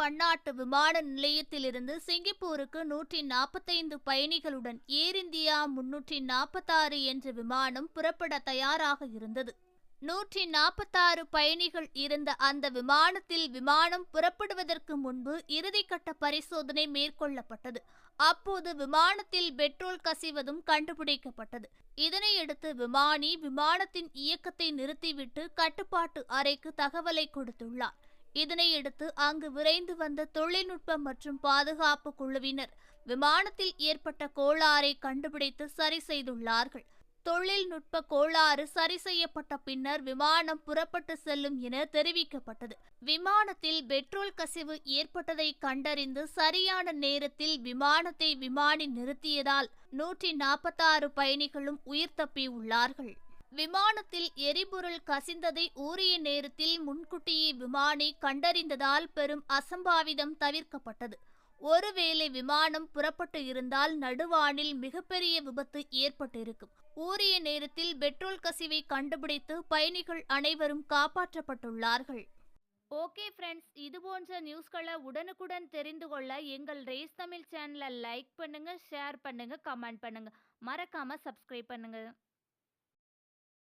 பன்னாட்டு விமான நிலையத்திலிருந்து சிங்கப்பூருக்கு நூற்றி நாற்பத்தைந்து பயணிகளுடன் ஏர் இந்தியா முன்னூற்றி நாற்பத்தாறு என்ற விமானம் புறப்பட தயாராக இருந்தது. நூற்றி நாற்பத்தாறு பயணிகள் இருந்த அந்த விமானத்தில் விமானம் புறப்படுவதற்கு முன்பு இறுதிக்கட்ட பரிசோதனை மேற்கொள்ளப்பட்டது. அப்போது விமானத்தில் பெட்ரோல் கசிவதும் கண்டுபிடிக்கப்பட்டது. இதனையடுத்து விமானி விமானத்தின் இயக்கத்தை நிறுத்திவிட்டு கட்டுப்பாட்டு அறைக்கு தகவலை கொடுத்துள்ளார். இதனையடுத்து அங்கு விரைந்து வந்த தொழில்நுட்ப மற்றும் பாதுகாப்பு குழுவினர் விமானத்தில் ஏற்பட்ட கோளாறை கண்டுபிடித்து சரி செய்துள்ளார்கள். தொழில்நுட்ப கோளாறு சரி செய்யப்பட்ட பின்னர் விமானம் புறப்பட்டு செல்லும் என தெரிவிக்கப்பட்டது. விமானத்தில் பெட்ரோல் கசிவு ஏற்பட்டதை கண்டறிந்து சரியான நேரத்தில் விமானத்தை விமானி நிறுத்தியதால் நூற்றி நாற்பத்தாறு பயணிகளும் உயிர் தப்பியுள்ளார்கள். விமானத்தில் எரிபொருள் கசிந்ததை உரிய நேரத்தில் முன்கூட்டியே விமானி கண்டறிந்ததால் பெரும் அசம்பாவிதம் தவிர்க்கப்பட்டது. ஒருவேளை விமானம் புறப்பட்டு இருந்தால் நடுவானில் மிகப்பெரிய விபத்து ஏற்பட்டிருக்கும். உரிய நேரத்தில் பெட்ரோல் கசிவை கண்டுபிடித்து பயணிகள் அனைவரும் காப்பாற்றப்பட்டுள்ளார்கள். ஓகே ஃப்ரெண்ட்ஸ் இது போன்ற நியூஸ்களை உடனுக்குடன் தெரிந்து கொள்ள எங்கள் ரேஸ் தமிழ் சேனலை லைக் பண்ணுங்கள் ஷேர் பண்ணுங்கள் கமெண்ட் பண்ணுங்கள் மறக்காமல் சப்ஸ்கிரைப் பண்ணுங்கள்